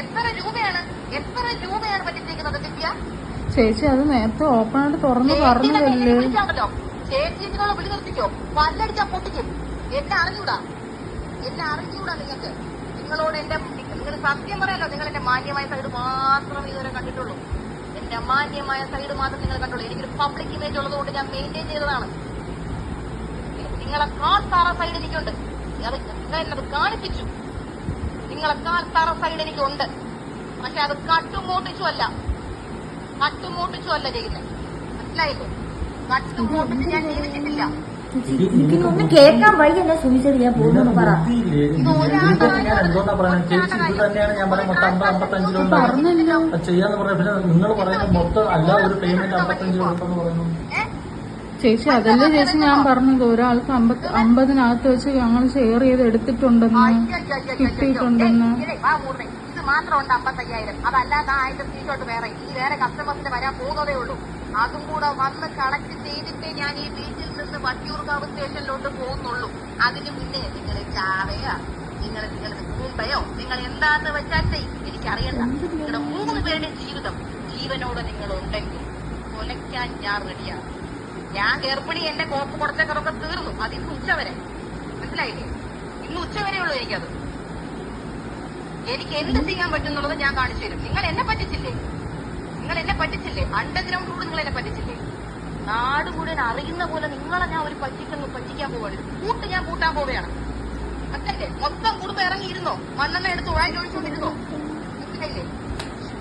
എത്ര രൂപയാണ്? എത്ര രൂപയാണ് പറ്റിച്ചിരിക്കുന്നത് ദിവ്യ? ചേച്ചി അത് നേരത്തെ ഓപ്പൺ ആയിട്ട് തുറന്ന് പറഞ്ഞതല്ലേ? വിളിച്ചാണല്ലോ ചേച്ചി എന്തിനുള്ള വിളി നിർത്തിക്കോ. പല്ലടിച്ചാ പൊട്ടിക്കും. എന്നെ അറിഞ്ഞൂടാ? എന്നെ അറിഞ്ഞൂടാ നിങ്ങൾക്ക്? നിങ്ങളോട് എന്റെ നിങ്ങൾ സത്യം പറയാലോ നിങ്ങൾ എന്റെ മാന്യമായ സൈഡ് മാത്രം ഇതുവരെ കണ്ടിട്ടുള്ളൂ. എന്റെ മാന്യമായ സൈഡ് മാത്രം നിങ്ങൾ കണ്ടുള്ളൂ എനിക്കൊരു പബ്ലിക് ഇമേജ് ഉള്ളതുകൊണ്ട് ഞാൻ മെയിന്റെയിൻ ചെയ്തതാണ്. നിങ്ങളെ കാൽ താറ സൈഡ് എനിക്കുണ്ട്. അത് എന്നത് കാണിപ്പിച്ചു. നിങ്ങളെ കാൽ താറ സൈഡ് എനിക്കുണ്ട്. പക്ഷെ അത് കട്ടുമോട്ടിച്ചു അല്ല കട്ടുമോട്ടിച്ചു അല്ല ചെയ്യുന്നത് മനസ്സിലായില്ലേ? കട്ടുമോട്ടിച്ച് ഞാൻ ജീവിച്ചിട്ടില്ല. എനിക്കൊന്നും കേൾക്കാൻ വയ്യല്ലേ സുമിച്ചത് ഞാൻ പോകുന്നു പറ. പറഞ്ഞല്ലോ. ചെയ്യാന്ന് പറഞ്ഞ പിന്നെ നിങ്ങൾ പറയുന്നത് മൊത്തം അല്ല ഒരു പേയ്മെന്റ് അമ്പത്തഞ്ചിലുണ്ടെന്ന് പറയുന്നു. ഏ? ചേച്ചി അതല്ലേ ചേച്ചി ഞാൻ പറഞ്ഞത് ഒരാൾക്ക് അമ്പത് അമ്പതിനകത്ത് വെച്ച് ഞങ്ങൾ ഷെയർ ചെയ്ത് എടുത്തിട്ടുണ്ടെന്ന്. കിട്ടിയിട്ടുണ്ടെന്ന് ഇതേ, മാത്രമുണ്ട് അമ്പത്തയ്യായിരം അതല്ലാതെ ആ ആയിരത്തി സ്ക്രീൻഷോട്ട് വേറെ ഈ വേറെ കസ്റ്റമേഴ്സിന് വരാൻ പോകുന്നതേ ഉള്ളൂ അതും കൂടെ വന്ന് കളക്ട് ചെയ്തിട്ടേ ഞാൻ ഈ ബീച്ചിൽ നിന്ന് വട്ടിയൂർക്കാവ് സ്റ്റേഷനിലോട്ട് പോകുന്നുള്ളൂ അതിന് മുന്നേ നിങ്ങൾ ചാവയോ നിങ്ങൾ നിങ്ങളുടെ കൂമ്പയോ നിങ്ങൾ എന്താന്ന് വെച്ചാൽ. എനിക്കറിയണ്ട നിങ്ങളുടെ മൂന്ന് പേരുടെ ജീവിതം ജീവനോട് നിങ്ങൾ ഉണ്ടെങ്കിൽ കൊലയ്ക്കാൻ ഞാൻ റെഡിയാണ് ഞാൻ ഗർഭിണി എന്റെ കോപ്പ് കുറച്ചൊക്കെ തീർന്നു. അത് ഇന്ന് ഉച്ചവരെ. മനസ്സിലായില്ലേ? ഇന്ന് ഉച്ചവരെ ഉള്ളൂ എനിക്കത്. എനിക്ക് എന്ത് ചെയ്യാൻ പറ്റുന്നുള്ളത് ഞാൻ കാണിച്ചു തരും. നിങ്ങൾ എന്നെ പറ്റിച്ചില്ലേ? നിങ്ങൾ എന്നെ പറ്റിച്ചില്ലേ? അണ്ടർഗ്രൗണ്ട് കൂടെ നിങ്ങൾ എന്നെ പറ്റിച്ചില്ലേ? നാട് മുഴുവൻ അറിയുന്ന പോലെ നിങ്ങളെ ഞാൻ ഒരു പറ്റിക്കുന്നു പറ്റിക്കാൻ പോവാണ്. കൂട്ട് ഞാൻ കൂട്ടാൻ പോവുകയാണ്. അല്ലേ മൊത്തം കുടുംബം ഇറങ്ങിയിരുന്നോ? മണ്ണെണ്ണ എടുത്ത് ഉഴാൻ ചോദിച്ചുകൊണ്ടിരുന്നോ മനസ്സിലായില്ലേ?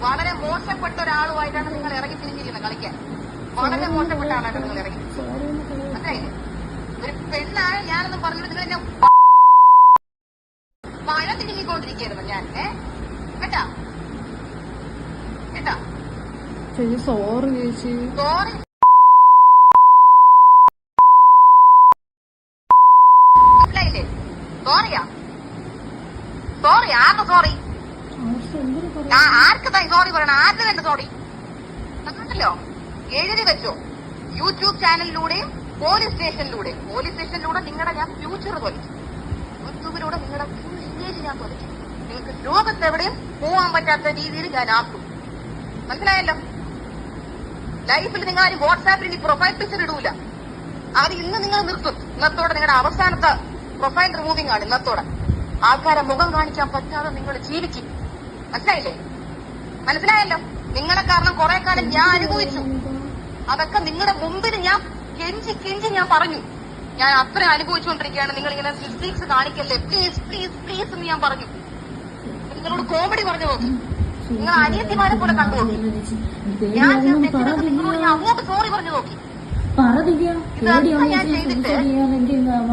വളരെ മോശപ്പെട്ട ഒരാളുമായിട്ടാണ് നിങ്ങൾ ഇറങ്ങി തിരിഞ്ഞിരുന്നത് കളിക്കാൻ. വളരെ മോശപ്പെട്ട ആളാണ് നിങ്ങൾ ഇറങ്ങി? മനസ്സിലായില്ലേ ഒരു പെണ്ണാണ് ഞാനെന്ന് പറഞ്ഞു നിങ്ങൾ എന്നെ മഴ തിരിഞ്ഞിക്കൊണ്ടിരിക്കുകയായിരുന്നു ഞാൻ. കേട്ടാ? കേട്ടാ? ചേച്ചി സോറി ചേച്ചി. സോറി മനസ്സിലായില്ലേ സോറിയാ സോറി ആർക്ക് സോറി ആർക്ക് സോറി പറയണം? ആരുടെ വേണ്ട സോറി അതല്ലോ എഴുതി വെച്ചോ. യൂട്യൂബ് ചാനലിലൂടെയും പോലീസ് സ്റ്റേഷനിലൂടെയും. പോലീസ് സ്റ്റേഷനിലൂടെ നിങ്ങളുടെ ഞാൻ ഫ്യൂച്ചർ തൊലിച്ചു യൂട്യൂബിലൂടെ നിങ്ങളുടെ ഫുൾ ഇമേജ് ഞാൻ തൊലിച്ചു നിങ്ങൾക്ക് ലോകത്തെവിടെയും പോവാൻ പറ്റാത്ത രീതിയിൽ ഞാൻ ആക്കും. മനസ്സിലായല്ലോ? ലൈഫിൽ നിങ്ങൾ ആരും വാട്സാപ്പിൽ ഇനി പ്രൊഫൈൽ പിക്ചർ ഇടൂല. അത് ഇന്ന് നിങ്ങൾ നിർത്തും. ഇന്നത്തോടെ നിങ്ങളുടെ അവസാനത്തെ പ്രൊഫൈൽ റിമൂവിംഗ് ആണ് ഇന്നത്തോടെ. ആൾക്കാരെ മുഖം കാണിക്കാൻ പറ്റാതെ നിങ്ങൾ ജീവിക്കും. മനസ്സിലായില്ലേ? മനസ്സിലായല്ലോ? നിങ്ങളെ കാരണം കുറെ കാലം ഞാൻ അനുഭവിച്ചു. അതൊക്കെ നിങ്ങളുടെ മുമ്പിൽ ഞാൻ കെഞ്ചി കെഞ്ചി ഞാൻ പറഞ്ഞു. ഞാൻ അത്ര അനുഭവിച്ചുകൊണ്ടിരിക്കുകയാണ്. നിങ്ങൾ ഇങ്ങനെ ഫിസിക്സ് കാണിക്കല്ലേ? പ്ലീസ് പ്ലീസ് പ്ലീസ് എന്ന് ഞാൻ പറഞ്ഞു. നിങ്ങളോട് കോമഡി പറഞ്ഞു നോക്കി നിങ്ങൾ അനിയത്തിമാരെ പോലെ കണ്ടു നോക്കി. ഞാൻ നിങ്ങളോട് ഞാൻ അങ്ങോട്ട് സോറി പറഞ്ഞു നോക്കി. ഇതൊക്കെ ഞാൻ ചെയ്തിട്ട്?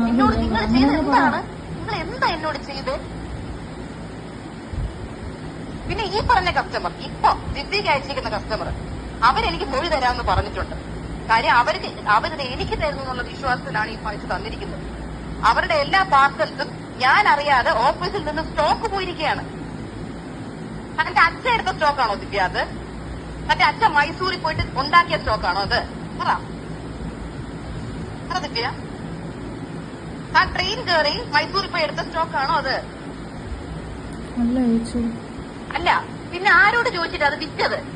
എന്നോട് നിങ്ങൾ ചെയ്ത് എന്താണ്? നിങ്ങൾ എന്താ എന്നോട് ചെയ്ത്? പിന്നെ ഈ പറഞ്ഞ കസ്റ്റമർ ഇപ്പൊ ദിവ്യക്ക് അയച്ചിരിക്കുന്ന കസ്റ്റമർ അവരെനിക്ക് മൊഴി തരാമെന്ന് പറഞ്ഞിട്ടുണ്ട്. കാര്യം അവർക്ക് അവരത് എനിക്ക് തരുന്നു എന്നുള്ള വിശ്വാസത്തിലാണ് ഈ പൈസ തന്നിരിക്കുന്നത്. അവരുടെ എല്ലാ പാർസൽസും ഞാൻ അറിയാതെ ഓഫീസിൽ നിന്ന് സ്റ്റോക്ക് പോയിരിക്കുകയാണ്. തന്റെ അച്ഛൻ എടുത്ത സ്റ്റോക്കാണോ ദിവ്യ അത്? തന്റെ അച്ഛൻ മൈസൂരിൽ പോയിട്ട് ഉണ്ടാക്കിയ സ്റ്റോക്കാണോ അത്? പറ. ദിവ്യ. ആ ട്രെയിൻ കയറി മൈസൂരിൽ പോയി എടുത്ത സ്റ്റോക്കാണോ അത്? അല്ല പിന്നെ ആരോട് ചോദിച്ചിട്ട് അത് വിറ്റത്?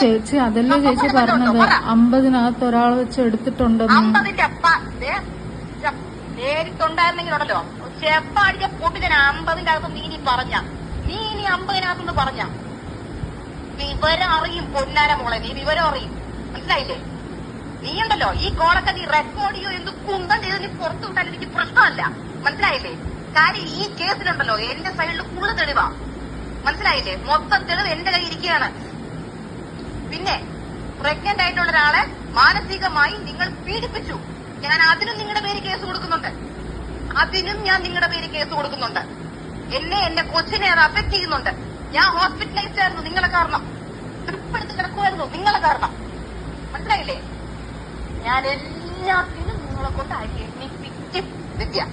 ചേച്ചി അതല്ലേ ചേച്ചി പറഞ്ഞത്? അമ്പതിനകത്ത് ഒരാൾ വെച്ച് എടുത്തിട്ടുണ്ടെന്ന്. അമ്പതിന്റെ അപ്പ ചെപ്പ അടിച്ച പൊട്ടിന് അമ്പതിന്റെ അകത്ത് നീ ഇനി പറഞ്ഞ. നീ ഇനി അമ്പതിനകത്തുനിന്ന് പറഞ്ഞ. വിവരം അറിയും പൊന്നാര മോളെ നീ വിവരം അറിയും. മനസ്സിലായില്ലേ? നീ ഉണ്ടല്ലോ ഈ കോളൊക്കെ നീ റെക്കോർഡ് ചെയ്യോ എന്ത് കുന്തം ചെയ്ത് നീ പുറത്തു വിട്ടാൽ എനിക്ക് പ്രശ്നമല്ല. മനസ്സിലായില്ലേ? കാര്യം ഈ കേസിലുണ്ടല്ലോ എന്റെ സൈഡിൽ കൂടുതൽ തെളിവാ. മനസ്സിലായില്ലേ? മൊത്തം തെളിവ് എന്റെ കയ്യിൽ ഇരിക്കുകയാണ്. പിന്നെ പ്രഗ്നന്റ് ആയിട്ടുള്ള ഒരാളെ മാനസികമായി നിങ്ങൾ പീഡിപ്പിച്ചു. ഞാൻ അതിനും നിങ്ങളുടെ പേര് കേസ് കൊടുക്കുന്നുണ്ട്. അതിനും ഞാൻ നിങ്ങളുടെ പേര് കേസ് കൊടുക്കുന്നുണ്ട്. എന്നെ എന്റെ കൊച്ചിനെ അത് അഫക്ട് ചെയ്യുന്നുണ്ട്. ഞാൻ ഹോസ്പിറ്റലൈസ്ഡ് ആയിരുന്നു നിങ്ങളെ കാരണം. കിടപ്പെടുത്ത് കിടക്കുമായിരുന്നു നിങ്ങളെ കാരണം. മനസ്സിലായില്ലേ? ഞാൻ എല്ലാത്തിനും നിങ്ങളെ കൊണ്ട് എണ്ണിപ്പിച്ച് ദിവ്യ.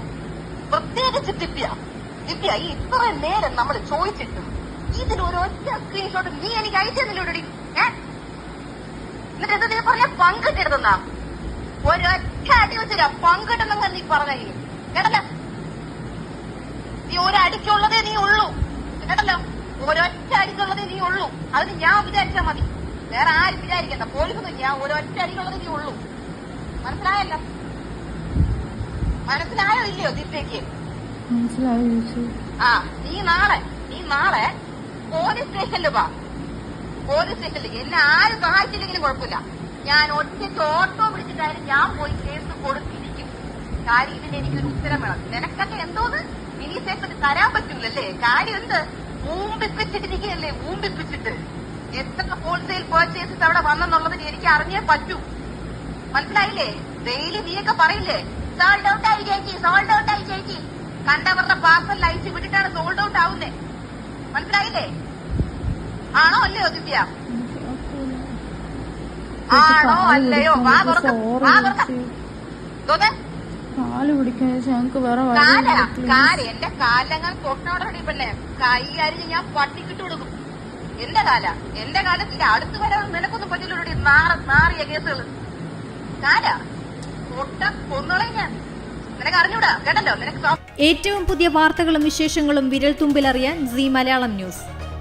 പ്രത്യേകിച്ച് ദിവ്യ. ദിവ്യ ഈ ഇത്ര നേരം നമ്മൾ ചോദിച്ചിട്ടും ഇതിലൊരൊറ്റ സ്ക്രീൻഷോട്ട് നീ എനിക്ക് അയച്ചു അയച്ചെന്നില്ലോടി ഏ എന്നിട്ട് എന്താ നീ പറഞ്ഞ പങ്കിട്ടിരുന്നാ ഒരൊറ്റ അടി വെച്ചില്ല പങ്കിട്ടെന്നങ്ങ് നീ പറഞ്ഞു കേട്ടല്ലോ? നീ ഒരടിക്കുള്ളതേ നീ ഉള്ളൂ. കേട്ടല്ലോ? ഒരൊറ്റ അടിക്കുള്ളതേ നീ ഉള്ളൂ. അതിന് ഞാൻ വിചാരിച്ചാ മതി. വേറെ ആരും വിചാരിക്കണ്ട. പോലീസൊന്നും ഞാൻ ഒരൊറ്റ അടിക്കുള്ളതേ നീ ഉള്ളൂ. മനസ്സിലായല്ലോ? മനസ്സിലായോ ഇല്ലയോ ദിവ്യക്ക് മനസ്സിലായോ ആ നീ നാളെ നീ നാളെ പോലീസ് സ്റ്റേഷനിൽ വാ. പോലീസ് സ്റ്റേഷനിൽ എന്നെ ആരും സഹായിച്ചില്ലെങ്കിലും കുഴപ്പമില്ല. ഞാൻ ഒറ്റയ്ക്ക് ഓട്ടോ പിടിച്ചിട്ടായാലും ഞാൻ പോയി കേസ് കൊടുത്തിരിക്കും കാര്യം ഇതിന് എനിക്കൊരു ഉത്തരം വേണം. നിനക്കൊക്കെ എന്തോന്ന്? മിനി സേഫിന് തരാൻ പറ്റൂലല്ലേ? കാര്യം എന്ത്? മൂമ്പിപ്പിച്ചിട്ടിരിക്കുകയല്ലേ മൂമ്പിപ്പിച്ചിട്ട് എത്ര ഹോൾസെയിൽ പർച്ചേസസ് അവിടെ വന്നെന്നുള്ളതിന് എനിക്ക് അറിഞ്ഞേ പറ്റൂ. മനസ്സിലായില്ലേ? ഡെയിലി നീയൊക്കെ പറയില്ലേ? സോൾഡ് ഔട്ട് ആയി ചേച്ചി സോൾഡ് ഔട്ട് ആയി ചേച്ചി. കണ്ടവരുടെ പാർസൽ അയച്ചു വിട്ടിട്ടാണ് സോൾഡ് ഔട്ട് ആവുന്നേ. മനസ്സിലായില്ലേ? ആണോ അല്ലയോ ദിവ്യ. ആണോ അല്ലയോ? വാ തുറക്ക വാ തുറക്ക. തോന്നേ കാൽ പിടിക്കാൻ ചേച്ചി ഞങ്ങക്ക് വേറെ കാൽ എന്റെ കാലങ്ങൾ തൊട്ടോടെ പെണ്ണെ. കൈ അരിഞ്ഞ് ഞാൻ പട്ടിക്കിട്ട് കൊടുക്കും. എന്റെ കാല. എന്റെ കാലത്തിന്റെ അടുത്ത് വരെ നിനക്കൊന്നും പറ്റില്ലൂടി നാറ നാറിയ കേസുകൾ കാല. പൊട്ട കൊന്നുകളെ ഞാൻ. നിനക്ക് അറിഞ്ഞൂടാ? കേട്ടല്ലോ? നിനക്ക് ഏറ്റവും പുതിയ വാർത്തകളും വിശേഷങ്ങളും വിരൽ തുമ്പിലറിയാൻ സി മലയാളം ന്യൂസ്.